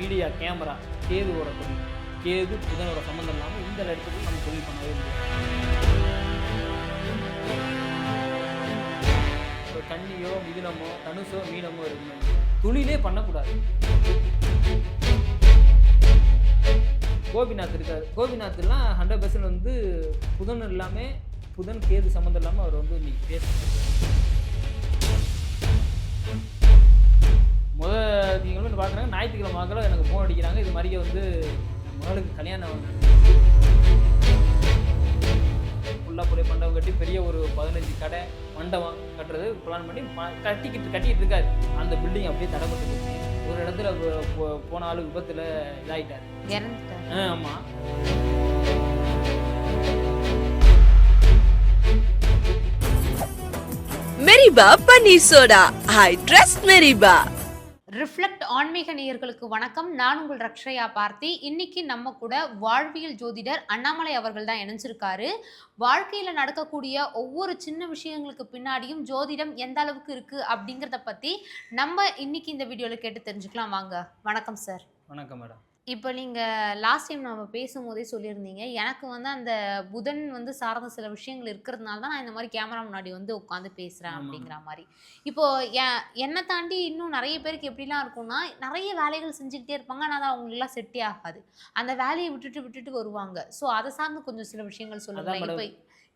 Media camera கேதுவோட தொழில் கேது புதனோட சம்மந்தம் இல்லாமல் இந்த இடத்துக்கு நம்ம தொழில் பண்ணவே முடியாது. தண்ணியோ மிதுனமோ தனுசோ மீனமோ இருக்கணும் தொழிலே பண்ணக்கூடாது. கோபிநாத் இருக்கார். கோபிநாத்லாம் ஹண்ட்ரட் பர்சன்ட் வந்து புதன் இல்லாமல் புதன் கேது சம்மந்தம் இல்லாமல் அவர் வந்து இன்னைக்கு பேசுகிறார் ஞாயிற்றுக்கிழமை மகளும் எனக்கு ஃபோன் அடிக்கிறாங்க. இது மாதிரியே வந்து மகளுக்கு கல்யாணம் ஃபுல்லாக போய் மண்டபம் கட்டி பெரிய ஒரு பதினஞ்சு கடை மண்டபம் கட்டுறது பிளான் பண்ணி கட்டிக்கிட்டு கட்டிக்கிட்டு இருக்காரு. அந்த பில்டிங் அப்படியே தடைப்பட்டு ஒரு இடத்துல போன ஆளு விபத்தில் இதாகிட்டார் இறந்துட்டார். ஆமாம் மெரிபா பன்னீர் சோடா ஐ ட்ரஸ்ட் மெரிபா ரிஃப்ளெக்ட் ஆன்மீக நேயர்களுக்கு வணக்கம். நான் உங்கள் ரக்ஷயா பார்த்தி. இன்னைக்கு நம்ம கூட வாழ்வியல் ஜோதிடர் அண்ணாமலை அவர்கள் தான் இணைஞ்சிருக்காரு. வாழ்க்கையில் நடக்கக்கூடிய ஒவ்வொரு சின்ன விஷயங்களுக்கு பின்னாடியும் ஜோதிடம் எந்த அளவுக்கு இருக்கு அப்படிங்கிறத பத்தி நம்ம இன்னைக்கு இந்த வீடியோவில் கேட்டு தெரிஞ்சுக்கலாம். வாங்க. வணக்கம் சார். வணக்கம் மேடம். இப்போ நீங்கள் லாஸ்ட் டைம் நம்ம பேசும்போதே சொல்லியிருந்தீங்க. எனக்கு வந்து அந்த புதன் வந்து சார்ந்த சில விஷயங்கள் இருக்கிறதுனால தான் நான் இந்த மாதிரி கேமரா முன்னாடி வந்து உட்காந்து பேசுகிறேன். அப்படிங்கிற மாதிரி. இப்போ எ- என்னை தாண்டி இன்னும் நிறைய பேருக்கு எப்படிலாம் இருக்கும்னா நிறைய வேலைகள் செஞ்சுக்கிட்டே இருப்பாங்க. ஆனால் அது அவங்களுக்குலாம் செட்டே ஆகாது. அந்த வேலையை விட்டுட்டு விட்டுட்டு வருவாங்க. ஸோ அதை சார்ந்து கொஞ்சம் சில விஷயங்கள் சொல்லுங்க அதான் இப்போ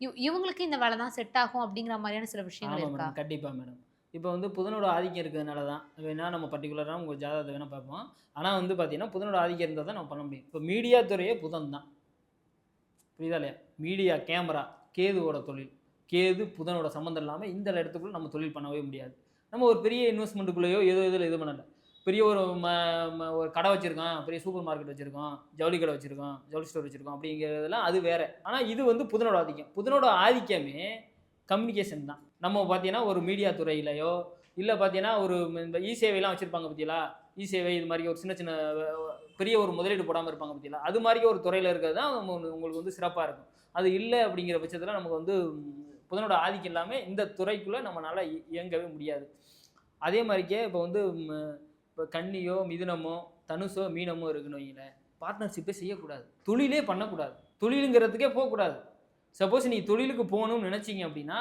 இவ்- இவங்களுக்கு இந்த வேலை தான் செட் ஆகும் அப்படிங்கிற மாதிரியான சில விஷயங்கள் இருக்கா? கண்டிப்பாக மேடம் இப்போ வந்து புதனோட ஆதிக்கம் இருக்கிறதுனால தான் வேணால் நம்ம பர்டிகுலராக உங்கள் ஜாதகத்தை வேணால் பார்ப்போம். ஆனால் வந்து பார்த்தீங்கன்னா புதனோட ஆதிக்கம் இருந்தால் தான் நம்ம பண்ண முடியும். இப்போ மீடியா துறையே புதன் தான். புரியுதா இல்லையா? மீடியா கேமரா கேதுவோட தொழில். கேது புதனோட சம்மந்தம் இல்லாமல் இந்த இடத்துக்குள்ளே நம்ம தொழில் பண்ணவே முடியாது. நம்ம ஒரு பெரிய இன்வெஸ்ட்மெண்ட்டுக்குள்ளேயோ ஏதோ இதில் இது பண்ணல. பெரிய ஒரு ம ம- ஒரு கடை வச்சுருக்கோம் பெரிய சூப்பர் மார்க்கெட் வச்சுருக்கோம் ஜவுளி கடை வச்சுருக்கோம் ஜவுளி ஸ்டோர் வச்சுருக்கோம் அப்படிங்கிறதெல்லாம் அது வேறு. ஆனால் இது வந்து புதனோட ஆதிக்கம். புதனோட ஆதிக்கமே கம்யூனிகேஷன் தான். நம்ம பார்த்தீங்கன்னா ஒரு மீடியா துறையிலையோ இல்லை பார்த்தீங்கன்னா ஒரு இந்த இ சேவைலாம் வச்சுருப்பாங்க பார்த்தீங்களா இ சேவை இது மாதிரி ஒரு சின்ன சின்ன பெரிய ஒரு முதலீடு போடாமல் இருப்பாங்க பார்த்தீங்களா அது மாதிரி ஒரு துறையில் இருக்கிறது தான் நம்ம உங்களுக்கு வந்து சிறப்பாக இருக்கும். அது இல்லை அப்படிங்கிற பட்சத்தில் நமக்கு வந்து புதனோட ஆதிக்கம் இல்லாமல் இந்த துறைக்குள்ளே நம்மளால் இ- இயங்கவே முடியாது. அதே மாதிரிக்கே இப்போ வந்து இப்போ கன்னியோ மிதுனமோ தனுஷோ மீனமோ இருக்குன்னு வைங்களேன் பார்ட்னர்ஷிப்பே செய்யக்கூடாது. தொழிலே பண்ணக்கூடாது. தொழிலுங்கிறதுக்கே போகக்கூடாது. சப்போஸ் நீ தொழிலுக்கு போகணும்னு நினச்சிங்க அப்படின்னா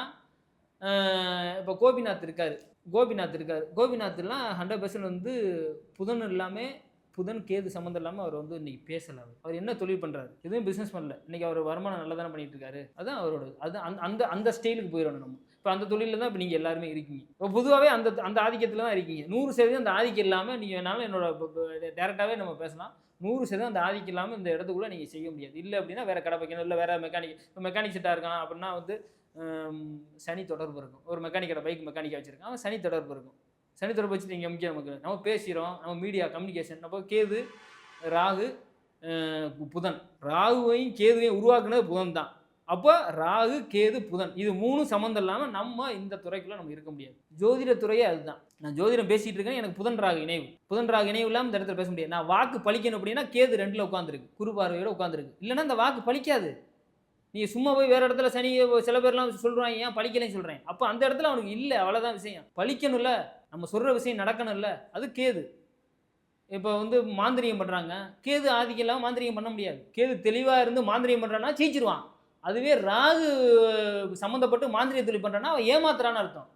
இப்போ கோபிநாத் இருக்கார். கோபிநாத் இருக்கார். கோபிநாத்லாம் ஹண்ட்ரட் பர்சன்ட் வந்து புதன் இல்லாமல் புதன் கேது சம்மந்தம் இல்லாமல் அவர் வந்து இன்னைக்கு பேசலை அவர். அவர் என்ன தொழில் பண்ணுறாரு எதுவும் பிஸ்னஸ் பண்ணல. இன்னைக்கு அவர் வருமானம் நல்லா தானே பண்ணிட்டு இருக்காரு. அதுதான் அவரோட அது அந்த அந்த அந்த ஸ்டைலுக்கு போயிடணும் நம்ம. இப்போ அந்த தொழிலில் தான் இப்போ நீங்கள் எல்லாருமே இருக்கீங்க. இப்போ பொதுவாகவே அந்த அந்த ஆதிக்கத்தில் தான் இருக்கீங்க. நூறு சதவீதம் அந்த ஆதிக்கம் இல்லாமல் நீங்கள் வேணாலும் என்னோட டேரெக்டாகவே நம்ம பேசலாம். நூறு சதவீதம் அந்த ஆதிக்கம் இல்லாமல் இந்த இடத்துக்குள்ளே நீங்கள் செய்ய முடியாது. இல்லை அப்படின்னா வேறு கடை வைக்கணும் இல்லை வேறு மெக்கானிக் இப்போ மெக்கானிக் செட்டாக இருக்கான் அப்படின்னா வந்து சனி தொடர்பு இருக்கும். ஒரு மெக்கானிக்கோட பைக் மெக்கானிக்காக வச்சுருக்கான். அவன் சனி தொடர்பு இருக்கும். சனி தொடர்பு வச்சு இங்கே முக்கியம் நமக்கு நம்ம பேசுகிறோம் நம்ம மீடியா கம்யூனிகேஷன் அப்போ கேது ராகு புதன். ராகுவையும் கேதுவையும் உருவாக்குனது புதன் தான். அப்போ ராகு கேது புதன் இது மூணும் சம்மந்தம் இல்லாமல் நம்ம இந்த துறைக்குள்ளே நம்ம இருக்க முடியாது. ஜோதிட துறையே அதுதான். நான் ஜோதிடம் பேசிகிட்டு இருக்கேன் எனக்கு புதன் ராகு இணைவு. புதன் ராகு இணைவு இல்லாமல் இந்த இடத்துல பேச முடியாது. நான் வாக்கு பழிக்கணும் அப்படின்னா கேது ரெண்டில் உட்காந்துருக்கு குருபார்வையோட உட்காந்துருக்கு இல்லைன்னா அந்த வாக்கு பழிக்காது நீங்கள் சும்மா போய் வேறு இடத்துல சனி சில பேர்லாம் சொல்கிறாங்க ஏன் பழிக்கலைன்னு சொல்கிறேன் அப்போ அந்த இடத்துல அவனுக்கு இல்லை அவ்வளோதான் விஷயம். பழிக்கணும்ல நம்ம சொல்கிற விஷயம் நடக்கணும்ல அது கேது. இப்போ வந்து மாந்திரியம் பண்ணுறாங்க கேது ஆதிக்கம் இல்லாமல் பண்ண முடியாது. கேது தெளிவாக இருந்து மாந்திரியம் பண்ணுறான்னா ஜெயிச்சிருவான். அதுவே ராகு சம்மந்தப்பட்டு மாந்திரிய தொழில் பண்ணுறான்னா அவன் ஏமாத்துறான்னு அர்த்தம்.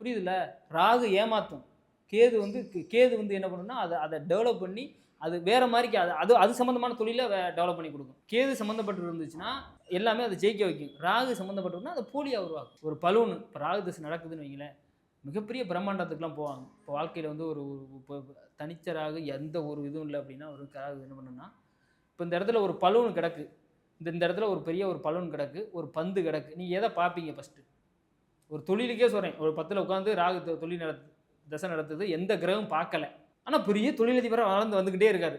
புரியுதுல்ல? ராகு ஏமாத்தும். கேது வந்து கேது வந்து என்ன பண்ணுன்னா அதை அதை டெவலப் பண்ணி அது வேற மாதிரிக்கு அது அது அது சம்மந்தமான தொழிலை டெவலப் பண்ணி கொடுக்கும். கேது சம்மந்தப்பட்டு இருந்துச்சுன்னா எல்லாமே அதை ஜெயிக்க வைக்கும். ராகு சம்மந்தப்பட்டிருந்தா அதை போலியாக உருவாக்கும். ஒரு பலூன் இப்போ ராகு தசை நடக்குதுன்னு வைங்களேன். மிகப்பெரிய பிரம்மாண்டத்துக்குலாம் போவாங்க. இப்போ வாழ்க்கையில் வந்து ஒரு தனிச்சராக இப்போ தனிச்ச ராகு எந்த ஒரு இதுவும் இல்லை அப்படின்னா ஒரு ராகு என்ன பண்ணுன்னா இப்போ இந்த இடத்துல ஒரு பலூன் கிடக்கு. இந்த இந்த இடத்துல ஒரு பெரிய ஒரு பலூன் கிடக்கு ஒரு பந்து கிடக்கு. நீங்கள் எதை பார்ப்பீங்க ஃபஸ்ட்டு ஒரு தொழிலுக்கே சொல்கிறேன் ஒரு பத்தில் உட்காந்து ராகு தொழில் நடத்து தசை நடத்துது எந்த கிரகம் பார்க்கல. ஆனால் பெரிய தொழிலதிபராக வளர்ந்து வந்துக்கிட்டே இருக்காரு.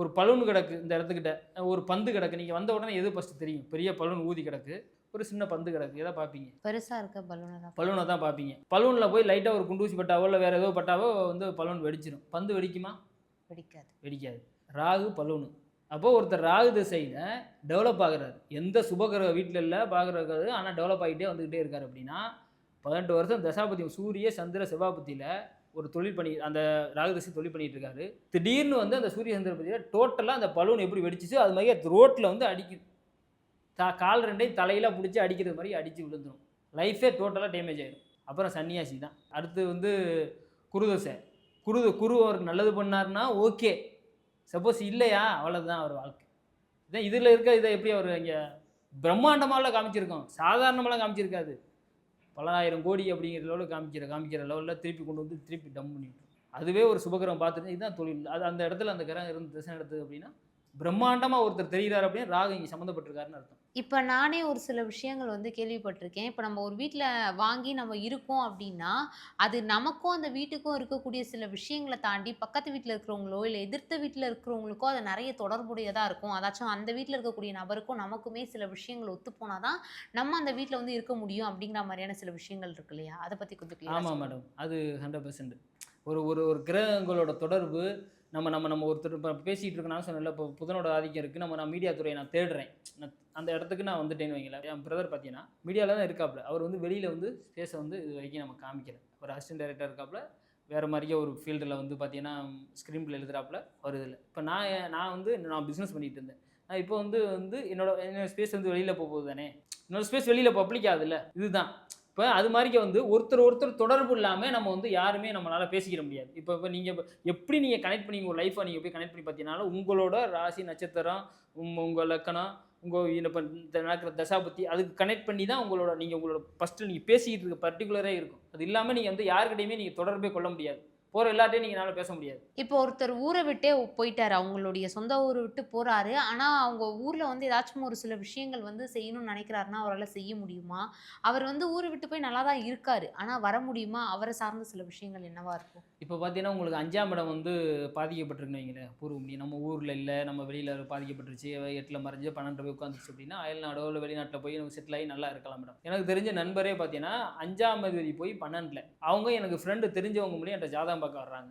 ஒரு பலூன் கிடக்கு இந்த இடத்துக்கிட்ட ஒரு பந்து கிடக்கு. நீங்கள் வந்த உடனே எது ஃபஸ்ட்டு தெரியும்? பெரிய பலூன் ஊதி கிடக்கு ஒரு சின்ன பந்து கிடக்கு. எதை பார்ப்பீங்க? பெருசா இருக்க பலூனா பலூனை தான் பார்ப்பீங்க. பலூனில் போய் லைட்டாக ஒரு குண்டூசி பட்டாவோ இல்லை வேறு ஏதோ பட்டாவோ வந்து பலூன் வெடிச்சிடும் பந்து வெடிக்குமா? பிடிக்காது வெடிக்காது. ராகு பலூனு. அப்போ ஒருத்தர் ராகு திசையில் டெவலப் ஆகிறார். எந்த சுபகிரக வீட்டில் இல்லை பார்க்குறது ஆனால் டெவலப் ஆகிட்டே வந்துக்கிட்டே இருக்கார் அப்படின்னா பதினெட்டு வருஷம் தசாபதி சூரிய சந்திர செவ்வாபத்தியில் ஒரு தொழில் பண்ணி அந்த ராகுதசி தொழில் பண்ணிட்டு இருக்காரு. திடீர்னு வந்து அந்த சூரிய சந்திரபதியை டோட்டலாக அந்த பலூன் எப்படி வெடிச்சிச்சோ அது மாதிரி ரோட்டில் வந்து அடிக்குது. தா கால் ரெண்டையும் தலையெல்லாம் பிடிச்சி அடிக்கிறது மாதிரி அடித்து விழுந்துடும் லைஃபே டோட்டலாக டேமேஜ் ஆகிடும் அப்புறம் சன்னியாசி தான். அடுத்து வந்து குருதசை குரு குரு அவருக்கு நல்லது பண்ணாருன்னா ஓகே சப்போஸ் இல்லையா? அவ்வளோதான் அவர் வாழ்க்கை. இதான் இதில் இருக்க இதை எப்படி அவர் இங்கே பிரம்மாண்டமாலாம் காமிச்சிருக்கோம். சாதாரணமாலாம் காமிச்சிருக்காது. பல ஆயிரம் கோடி அப்படிங்கிற லெவலில் காமிக்கிற காமிக்கிற லெவலில் திருப்பி கொண்டு வந்து திருப்பி டம் பண்ணிட்டு அதுவே ஒரு சுபகரம் பார்த்துட்டு இதுதான் தொழில். அது அந்த இடத்துல அந்த கிரகம் இருந்து திசை நடத்துது அப்படின்னா பிரம்மாண்டமாக ஒருத்தர் தெரிகிறார் அப்படின்னா ராகு இங்கே சம்மந்தப்பட்டிருக்காருன்னு அர்த்தம். இப்போ நானே ஒரு சில விஷயங்கள் வந்து கேள்விப்பட்டிருக்கேன். இப்போ நம்ம ஒரு வீட்டில் வாங்கி நம்ம இருக்கோம் அப்படின்னா அது நமக்கும் அந்த வீட்டுக்கும் இருக்கக்கூடிய சில விஷயங்களை தாண்டி பக்கத்து வீட்டில் இருக்கிறவங்களோ இல்லை எதிர்த்த வீட்டில் இருக்கிறவங்களுக்கோ அது நிறைய தொடர்புடையதாக இருக்கும். அதாச்சும் அந்த வீட்டில் இருக்கக்கூடிய நபருக்கும் நமக்குமே சில விஷயங்கள் ஒத்து போனாதான் நம்ம அந்த வீட்டில் வந்து இருக்க முடியும் அப்படிங்கிற மாதிரியான சில விஷயங்கள் இருக்கு இல்லையா? அதை பற்றி கொஞ்சம் ஆமாம். மேடம். அது ஹண்ட்ரட் பர்சன்ட் ஒரு ஒரு ஒரு கிரகங்களோட தொடர்பு நம்ம நம்ம நம்ம ஒருத்தர் இப்போ பேசிகிட்டு இருக்கனால சொன்னல இப்போ புதனோட ஆதிக்கம் இருக்குது நம்ம நான் மீடியா துறையை நான் தேடுறேன். நான் அந்த இடத்துக்கு நான் வந்துட்டேன்னு வைங்களேன். என் பிரதர் பார்த்தீங்கன்னா மீடியாவில் தான் இருக்காப்புல. அவர் வந்து வெளியில் வந்து ஸ்பேஸை வந்து இது வரைக்கும் நம்ம காமிக்கல. ஒரு அசிஸ்டன்ட் டைரக்டர் இருக்காப்புல. வேறு மாதிரியே ஒரு ஃபீல்டில் வந்து பார்த்தீங்கன்னா ஸ்க்ரீன் பிளே எழுதுறாப்புல. ஒரு இதில். இப்போ நான் நான் வந்து நான் பிஸ்னஸ் பண்ணிகிட்டு இருந்தேன். நான் இப்போ வந்து வந்து என்னோட என்னோடய ஸ்பேஸ் வந்து வெளியில் போக போகுது தானே. என்னோடய ஸ்பேஸ் வெளியில் பப்ளிக் ஆகுதுல்ல இதுதான். இப்போ அது மாதிரிக்கு வந்து ஒருத்தர் ஒருத்தர் தொடர்பு இல்லாமல் நம்ம வந்து யாருமே நம்மளால் பேசிக்கிற முடியாது. இப்போ இப்போ நீங்கள் எப்படி நீங்கள் கனெக்ட் பண்ணி உங்கள் லைஃப்பை நீங்கள் போய் கனெக்ட் பண்ணி பார்த்தீங்கனாலும் உங்களோட ராசி நட்சத்திரம் உங்க- உங்கள் லக்கணம் உங்கள் இப்போ இந்த நடக்கிற தசாபத்தி அதுக்கு கனெக்ட் பண்ணி தான் உங்களோட நீங்கள் உங்களோட ஃபஸ்ட்டு நீங்கள் பேசிக்கிட்டு இருக்க பர்டிகுலரே இருக்கும். அது இல்லாமல் நீங்கள் வந்து யாருக்கிட்டையுமே நீங்கள் தொடர்பே கொள்ள முடியாது. போகிற எல்லார்ட்டையும் நீங்கள் என்னால் பேச முடியாது. இப்போ ஒருத்தர் ஊரை விட்டே போயிட்டாரு. அவங்களுடைய சொந்த ஊரை விட்டு போறாரு. ஆனா அவங்க ஊர்ல வந்து ஏதாச்சும் ஒரு சில விஷயங்கள் வந்து செய்யணும்னு நினைக்கிறாருன்னா அவரால் செய்ய முடியுமா? அவர் வந்து ஊரை விட்டு போய் நல்லா தான் இருக்காரு. ஆனா வர முடியுமா? அவரை சார்ந்த சில விஷயங்கள் என்னவா இருக்கும்? இப்போ பார்த்தீங்கன்னா உங்களுக்கு அஞ்சாம் இடம் வந்து பாதிக்கப்பட்டிருக்குன்னு வைங்களேன் பூர்வ முடியும் நம்ம ஊரில் இல்லை நம்ம வெளியில் பாதிக்கப்பட்டுருச்சு எட்டில் மறைஞ்சு பன்னெண்டு போய் உட்காந்துருச்சு அப்படின்னா அயல்நாடோ இல்லை வெளிநாட்டில் போய் நம்ம செட்டில் ஆகி நல்லா இருக்கலாம் மேடம் எனக்கு தெரிஞ்ச நண்பரே பார்த்தீங்கன்னா அஞ்சாம் தேதி போய் பன்னெண்டில். அவங்க எனக்கு ஃப்ரெண்டு தெரிஞ்சவங்க மூலியம் என்கிட்ட ஜாதகம் பார்க்க வர்றாங்க.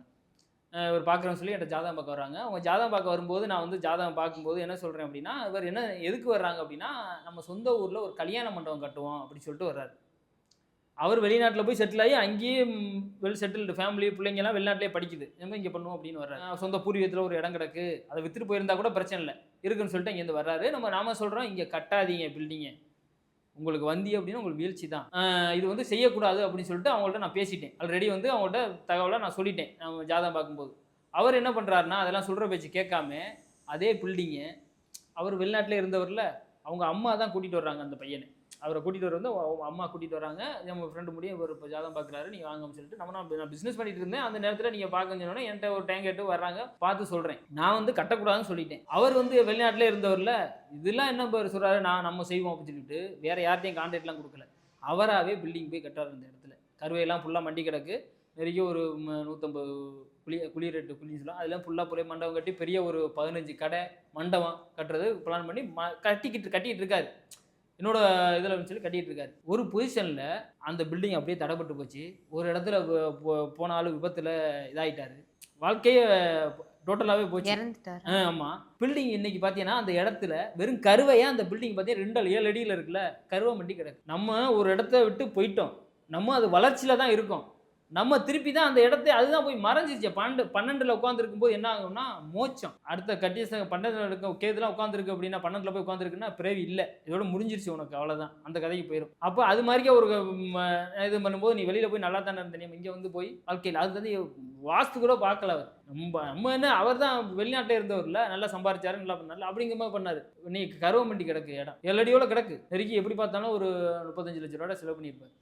இவர் பார்க்குறேன்னு சொல்லி என்கிட்ட ஜாதகம் பார்க்க வர்றாங்க. அவங்க ஜாதகம் பார்க்க வரும்போது நான் வந்து ஜாதகம் பார்க்கும்போது என்ன சொல்கிறேன் அப்படின்னா இவர் என்ன எதுக்கு வர்றாங்க அப்படின்னா நம்ம சொந்த ஊரில் ஒரு கல்யாண மண்டபம் கட்டுவோம் அப்படின்னு சொல்லிட்டு வர்றாரு. அவர் வெளிநாட்டில் போய் செட்டில் ஆகி அங்கேயே வெல் செட்டில்டு ஃபேமிலி பிள்ளைங்கெல்லாம் வெளிநாட்டிலே படிக்குது. நம்ம இங்கே பண்ணுவோம் அப்படின்னு வர்றாரு. சொந்த பூர்வீகத்தில் ஒரு இடம் கிடக்கு. அதை வித்துட்டு போயிருந்தா கூட பிரச்சனை இல்லை. இருக்குன்னு சொல்லிட்டு இங்கேருந்து வர்றாரு. நம்ம நாம சொல்கிறோம் இங்கே கட்டாதீங்க பில்டிங்கை உங்களுக்கு வந்தி அப்படின்னு உங்களுக்கு வீழ்ச்சி தான். இது வந்து செய்யக்கூடாது அப்படின்னு சொல்லிட்டு அவங்கள்ட்ட நான் பேசிட்டேன். ஆல்ரெடி வந்து அவங்கள்ட்ட தகவலை நான் சொல்லிட்டேன். நம்ம ஜாதகம் பார்க்கும்போது. அவர் என்ன பண்ணுறாருன்னா அதெல்லாம் சொல்கிற பேச்சு கேட்காம அதே பில்டிங்கை அவர் வெளிநாட்டில் இருந்தவரில் அவங்க அம்மா தான் கூட்டிகிட்டு வர்றாங்க அந்த பையனை. அவரை கூட்டிகிட்டு வர வந்து அம்மா கூட்டிகிட்டு வராங்க. நம்ம ஃப்ரெண்டு முடியும் ஒரு இப்போ ஜாதகம் பார்க்குறாரு நீங்கள் வாங்கன்னு சொல்லிட்டு நம்ம நான் பிஸ்னஸ் பண்ணிட்டு இருந்தேன். அந்த நேரத்தில் நீங்கள் பார்க்க சொன்னோன்னே என்கிட்ட ஒரு டேங்க் கேட்டு வர்றாங்க. பார்த்து சொல்கிறேன் நான் வந்து கட்டக்கூடாதுன்னு சொல்லிட்டேன். அவர் வந்து வெளிநாட்டிலே இருந்தவர்ல இதெல்லாம் என்ன பேர் சொல்கிறாரு நான் நம்ம செய்வோம் அப்படின்னு சொல்லிட்டு வேறு யார்ட்டையும் கான்ட்ராக்ட்லாம் கொடுக்கல. அவராகவே பில்டிங் போய் கட்டார் அந்த இடத்துல. கருவையெல்லாம் ஃபுல்லாக மண்டி கிடக்கு. நிறைய ஒரு நூற்றம்பது குளி ரெட்டு குழின்னு சொல்லலாம் அதெல்லாம் ஃபுல்லாக போய் மண்டபம் கட்டி பெரிய ஒரு பதினஞ்சு கடை மண்டபம் கட்டுறது பிளான் பண்ணி ம கட்டிக்கிட்டு கட்டிக்கிட்டு இருக்காரு. என்னோட இதில் சொல்லி கட்டிட்டு இருக்காரு ஒரு பொசிஷனில் அந்த பில்டிங் அப்படியே தடைப்பட்டு போச்சு. ஒரு இடத்துல போ- போ- போன ஆள் விபத்தில் இதாயிட்டாரு. வாழ்க்கையே டோட்டலாகவே போச்சு. ஆ, ஆமா. பில்டிங் இன்னைக்கு பார்த்தீங்கன்னா அந்த இடத்துல வெறும் கருவையா அந்த பில்டிங் பார்த்தீங்கன்னா ரெண்டு ஏழு அடியில் இருக்குல்ல கருவை மண்டி கிடக்கு. நம்ம ஒரு இடத்த விட்டு போயிட்டோம். நம்ம அது வளர்ச்சியில தான் இருக்கோம். நம்ம திருப்பி தான் அந்த இடத்த அதுதான் போய் மறைஞ்சிச்சு பன்னெண்டு பன்னெண்டுல உட்காந்துருக்கும் போது என்ன ஆகும்னா மோச்சம் அடுத்த கட்டிய பன்னெண்டுல இருக்க கேதுலாம் உட்காந்துருக்கு அப்படின்னா பன்னெண்டுல போய் உட்காந்துருக்குன்னா பிறவி இல்லை. இதோட முடிஞ்சிருச்சு உனக்கு அவ்வளவுதான். அந்த கதைக்கு போயிடும் அப்போ அது மாதிரிக்கே ஒரு இது பண்ணும்போது நீ வெளியில போய் நல்லா தானே இருந்த நீ இங்கே வந்து போய் வாழ்க்கையில். அது வந்து வாஸ்து கூட பார்க்கல அவர். நம்ம நம்ம என்ன அவர் தான் வெளிநாட்டில் இருந்தவர்ல நல்லா சம்பாரிச்சாரு நல்லா பண்ணாரு அப்படிங்கிற மாதிரி பண்ணாரு. நீ கருவமண்டி கிடக்கு இடம். எல்லடியோட கிடக்கு. நெருக்கி எப்படி பார்த்தாலும் ஒரு முப்பத்தஞ்சு லட்ச ரூபாய் செலவு பண்ணியிருப்பார்.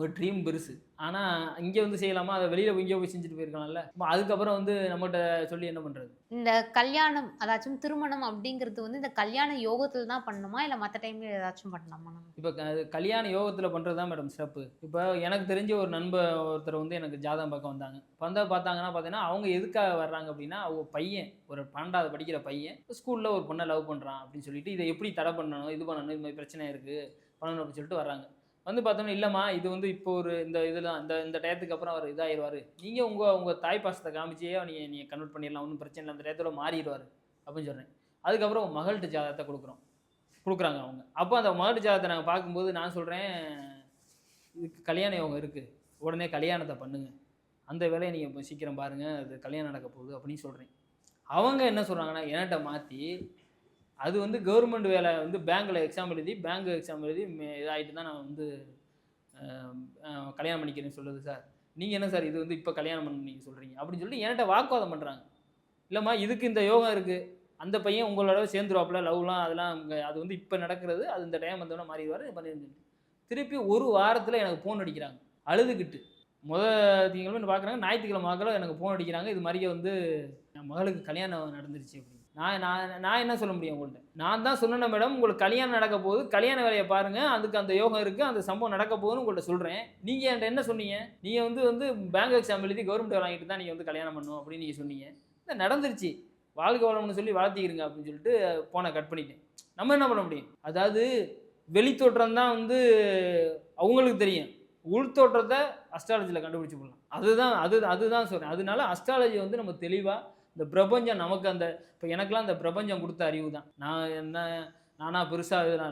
ஒரு ட்ரீம் பெருசு. ஆனால் இங்கே வந்து செய்யலாமா? அதை வெளியில் இங்கே போய் செஞ்சுட்டு போயிருக்கலாம்ல. அதுக்கப்புறம் வந்து நம்மகிட்ட சொல்லி என்ன பண்ணுறது இந்த கல்யாணம் அதாச்சும் திருமணம் அப்படிங்கிறது வந்து இந்த கல்யாண யோகத்துல தான் பண்ணணுமா இல்ல மற்ற டைம்ல ஏதாச்சும் பண்ணலாமா? இப்போ கல்யாண யோகத்தில் பண்ணுறது தான் மேடம் சிறப்பு. இப்போ எனக்கு தெரிஞ்ச ஒரு நண்பர் ஒருத்தர் வந்து எனக்கு ஜாதகம் பார்க்க வந்தாங்க. வந்தால் பார்த்தாங்கன்னா பார்த்தீங்கன்னா அவங்க எதுக்காக வர்றாங்க அப்படின்னா அவங்க பையன் ஒரு பன்னெண்டாவது படிக்கிற பையன் ஸ்கூலில் ஒரு பொண்ணை லவ் பண்ணுறான் அப்படின்னு சொல்லிட்டு இதை எப்படி தடை பண்ணணும் இது பண்ணணும் இது மாதிரி பிரச்சனை இருக்குது பண்ணணும் அப்படின்னு சொல்லிட்டு வர்றாங்க. வந்து பார்த்தோம்னா இல்லைம்மா இது வந்து இப்போ ஒரு இந்த இதில் இந்த இந்த டயத்துக்கு அப்புறம் அவர் இதாகிடுவார் நீங்கள் உங்கள் உங்கள் தாய் பாசத்தை காமிச்சே நீங்கள் நீங்கள் கன்வெர்ட் பண்ணிடலாம் ஒன்றும் பிரச்சனை இல்லை அந்த டயத்தோட மாறிடுவார் அப்படின்னு சொல்கிறேன் அதுக்கப்புறம் மகள்கிட்ட ஜாதகத்தை கொடுக்குறோம். கொடுக்குறாங்க அவங்க. அப்போ அந்த மகள்கிட்ட ஜாதகத்தை நாங்கள் பார்க்கும்போது நான் சொல்கிறேன் இதுக்கு கல்யாண யோகம் இருக்குது உடனே கல்யாணத்தை பண்ணுங்க. அந்த வேலையை நீங்கள் இப்போ சீக்கிரம் பாருங்கள் அது கல்யாணம் நடக்க போகுது அப்படின்னு சொல்கிறேன் அவங்க என்ன சொல்கிறாங்கன்னா என்கிட்ட மாற்றி அது வந்து கவர்மெண்ட் வேலை வந்து பேங்க்கில் எக்ஸாம் எழுதி பேங்க் எக்ஸாம் எழுதி இதாகிட்டு தான் நான் வந்து கல்யாணம் பண்ணிக்கிறேன்னு சொல்லுது சார் நீங்கள் என்ன சார் இது வந்து இப்போ கல்யாணம் பண்ண நீங்கள் சொல்கிறீங்க அப்படின்னு சொல்லிட்டு என்கிட்ட வாக்குவாதம் பண்ணுறாங்க இல்லைம்மா இதுக்கு இந்த யோகம் இருக்குது அந்த பையன் உங்களோட சேர்ந்துருவாப்புல லவ்லாம் அதெல்லாம் அங்கே அது வந்து இப்போ நடக்கிறது அது இந்த டைம் வந்தோடனே மாறிடுவார் பண்ணிருந்து திருப்பி ஒரு வாரத்தில் எனக்கு ஃபோன் அடிக்கிறாங்க. அழுதுகிட்டு. முதல் திங்கக்கிழமை பார்க்குறாங்க ஞாயிற்றுக்கிழமை மகளும் எனக்கு ஃபோன் அடிக்கிறாங்க. இது மாதிரியே வந்து என் மகளுக்கு கல்யாணம் நடந்துருச்சு அப்படின்னு. நான் நான் நான் என்ன சொல்ல முடியும் உங்கள்கிட்ட நான் தான் சொல்லணும் மேடம் உங்களுக்கு கல்யாணம் நடக்க போகுது. கல்யாண வேலையை பாருங்கள் அதுக்கு அந்த யோகம் இருக்குது அந்த சம்பவம் நடக்க போகுதுன்னு உங்கள்கிட்ட சொல்கிறேன் நீங்கள் என்கிட்ட என்ன சொன்னீங்க? நீங்கள் வந்து வந்து பேங்க் எக்ஸாம் எழுதி கவர்மெண்ட் வாங்கிட்டு தான் நீங்கள் வந்து கல்யாணம் பண்ணணும் அப்படின்னு நீங்கள் சொன்னீங்க. இல்லை நடந்துருச்சு. வாழ்க வளம்னு சொல்லி வளர்த்திக்கிறங்க அப்படின்னு சொல்லிட்டு போனை கட் பண்ணிட்டேன். நம்ம என்ன பண்ண முடியும்? அதாவது வெளித்தோற்றம் தான் வந்து அவங்களுக்கு தெரியும். உள்தோற்றத்தை அஸ்ட்ராலஜியில் கண்டுபிடிச்சி போடலாம். அதுதான் அது அதுதான் சொல்கிறேன் அதனால அஸ்ட்ராலஜி வந்து நம்ம தெளிவாக இந்த பிரபஞ்சம் நமக்கு அந்த இப்போ எனக்கெல்லாம் அந்த பிரபஞ்சம் கொடுத்த அறிவு தான். நான் என்ன நானா பெருசாக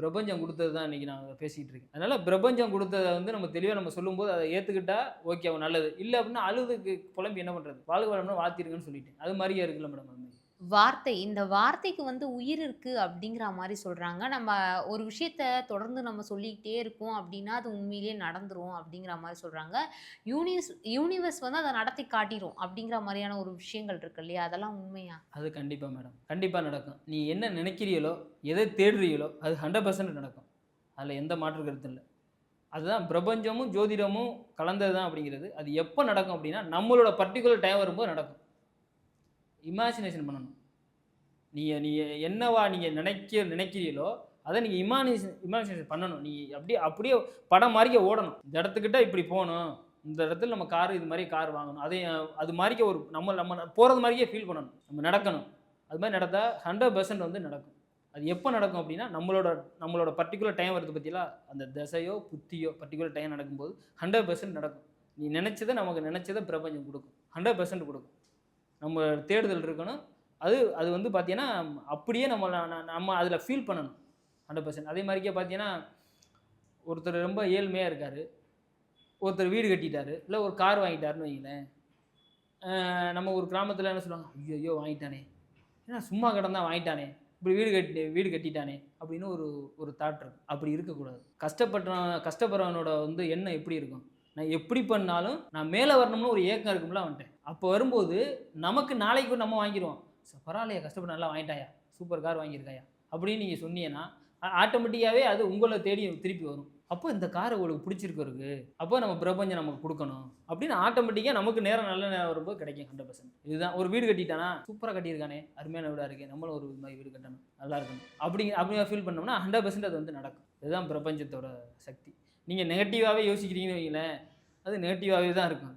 பிரபஞ்சம் கொடுத்தது தான் இன்றைக்கி நான் பேசிகிட்டு இருக்கேன். அதனால் பிரபஞ்சம் கொடுத்ததை வந்து நம்ம தெளிவாக நம்ம சொல்லும்போது அதை ஏற்றுக்கிட்டா ஓகே நல்லது. இல்லை அப்படின்னா அழுதுக்கு புலம்பி என்ன பண்ணுறது வாழ்க வளம்னு வாழ்த்திருக்குன்னு சொல்லிட்டேன். அது மாதிரியே இருக்குல்ல மேடம் அது மாதிரி. வார்த்தை இந்த வார்த்தைக்கு வந்து உயிர் இருக்குது அப்படிங்கிற மாதிரி சொல்கிறாங்க நம்ம ஒரு விஷயத்த தொடர்ந்து நம்ம சொல்லிக்கிட்டே இருக்கோம் அப்படின்னா அது உண்மையிலேயே நடந்துரும் அப்படிங்கிற மாதிரி சொல்கிறாங்க யூனிவர்ஸ் யூனிவர்ஸ் வந்து அதை நடத்தி காட்டிடும் அப்படிங்கிற மாதிரியான ஒரு விஷயங்கள் இருக்கு இல்லையா? அதெல்லாம் உண்மையா? அது கண்டிப்பாக மேடம் கண்டிப்பாக நடக்கும். நீ என்ன நினைக்கிறீங்களோ எதை தேடுறீங்களோ அது ஹண்ட்ரட் பர்சன்ட் நடக்கும். அதில் எந்த மாற்று கருத்து இல்லை. அதுதான் பிரபஞ்சமும் ஜோதிடமும் கலந்தது தான் அப்படிங்கிறது. அது எப்போ நடக்கும் அப்படின்னா நம்மளோட பர்டிகுலர் டைம் வரும்போது நடக்கும். இமேஜினேஷன் பண்ணணும். நீங்கள் நீங்கள் என்னவா நீங்கள் நினைக்க நினைக்கிறீங்களோ அதை நீங்கள் இமானிஷன் இமேஜினேஷன் பண்ணணும். நீ அப்படியே அப்படியே படம் மாதிரிக்க ஓடணும். இந்த இடத்துக்கிட்ட இப்படி போகணும். இந்த இடத்துல நம்ம கார் இது மாதிரி கார் வாங்கணும். அதே அது மாதிரிக்க ஒரு நம்ம நம்ம போகிறது மாதிரியே ஃபீல் பண்ணணும். நம்ம நடக்கணும். அது மாதிரி நடந்தால் ஹண்ட்ரட் பர்சன்ட் வந்து நடக்கும். அது எப்போ நடக்கும் அப்படின்னா நம்மளோட நம்மளோட பர்டிகுலர் டைம் வருது பற்றிலாம் அந்த தசையோ புத்தியோ பர்டிகுலர் டைம் நடக்கும்போது ஹண்ட்ரட் பர்சன்ட் நடக்கும். நீ நினச்சதை நமக்கு நினச்சதை பிரபஞ்சம் கொடுக்கும். ஹண்ட்ரட் பர்சன்ட் கொடுக்கும். நம்ம தேடுதல் இருக்கணும். அது அது வந்து பார்த்தீங்கன்னா அப்படியே நம்ம நம்ம அதில் ஃபீல் பண்ணணும். ஹண்ட்ரட் பர்சன்ட் அதே மாதிரிக்கே பார்த்தீங்கன்னா ஒருத்தர் ரொம்ப ஏழ்மையாக இருக்கார். ஒருத்தர் வீடு கட்டிட்டாரு. இல்லை ஒரு கார் வாங்கிட்டாருன்னு வைங்களேன். நம்ம ஒரு கிராமத்தில் என்ன சொல்லுவாங்க? ஐயோ ஐயோ வாங்கிட்டானே. ஏன்னா சும்மா கிடந்தா வாங்கிட்டானே. இப்படி வீடு கட்டி வீடு கட்டிட்டானே. அப்படின்னு ஒரு ஒரு தாட் இருக்கும். அப்படி இருக்கக்கூடாது. கஷ்டப்படுறவன் கஷ்டப்படுறவனோட வந்து எண்ணம் எப்படி இருக்கும்? நான் எப்படி பண்ணாலும் நான் மேலே வரணும்னு ஒரு ஏக்கம் இருக்கும்ல வந்துட்டேன் அப்போ வரும்போது நமக்கு நாளைக்கு நம்ம வாங்கிடுவோம் ஸோ பரவாயில்லையா கஷ்டப்பட்டு நல்லா வாங்கிட்டாயா? Super car வாங்கியிருக்காயா? அப்படின்னு நீங்கள் சொன்னீங்கன்னா ஆட்டோமேட்டிக்காகவே அது உங்களை தேடி திருப்பி வரும். அப்போ இந்த காரை உங்களுக்கு பிடிச்சிருக்கு அப்போ நம்ம பிரபஞ்சம் நமக்கு கொடுக்கணும். அப்படின்னு ஆட்டோமேட்டிக்காக நமக்கு நேரம் நல்ல நேரம் வரும்போது கிடைக்கும் ஹண்ட்ரட் பர்சன்ட் இதுதான். ஒரு வீடு கட்டிட்டானா சூப்பராக கட்டியிருக்கானே அருமையான வீடாக இருக்கு நம்மளும் ஒரு இது மாதிரி வீடு கட்டணும் நல்லா இருக்கணும். அப்படி அப்படி ஃபீல் பண்ணோம்னா ஹண்ட்ரட் பர்சன்ட் அது வந்து நடக்கும். இதுதான் பிரபஞ்சத்தோட சக்தி. நீங்கள் நெகட்டிவாகவே யோசிக்கிறீங்கன்னு வைங்களேன் அது நெகட்டிவாகவே தான் இருக்கும்.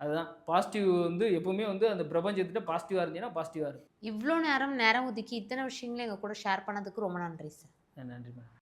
அதுதான். பாசிட்டிவ் வந்து எப்பவுமே வந்து அந்த பிரபஞ்சத்திட்ட பாசிட்டிவாக இருந்தீங்கன்னா பாசிட்டிவாக இருக்கும். இவ்வளோ நேரம் நேரம் ஒதுக்கி இத்தனை விஷயங்களை எங்க கூட ஷேர் பண்ணதுக்கு ரொம்ப நன்றி சார் நன்றி மேடம்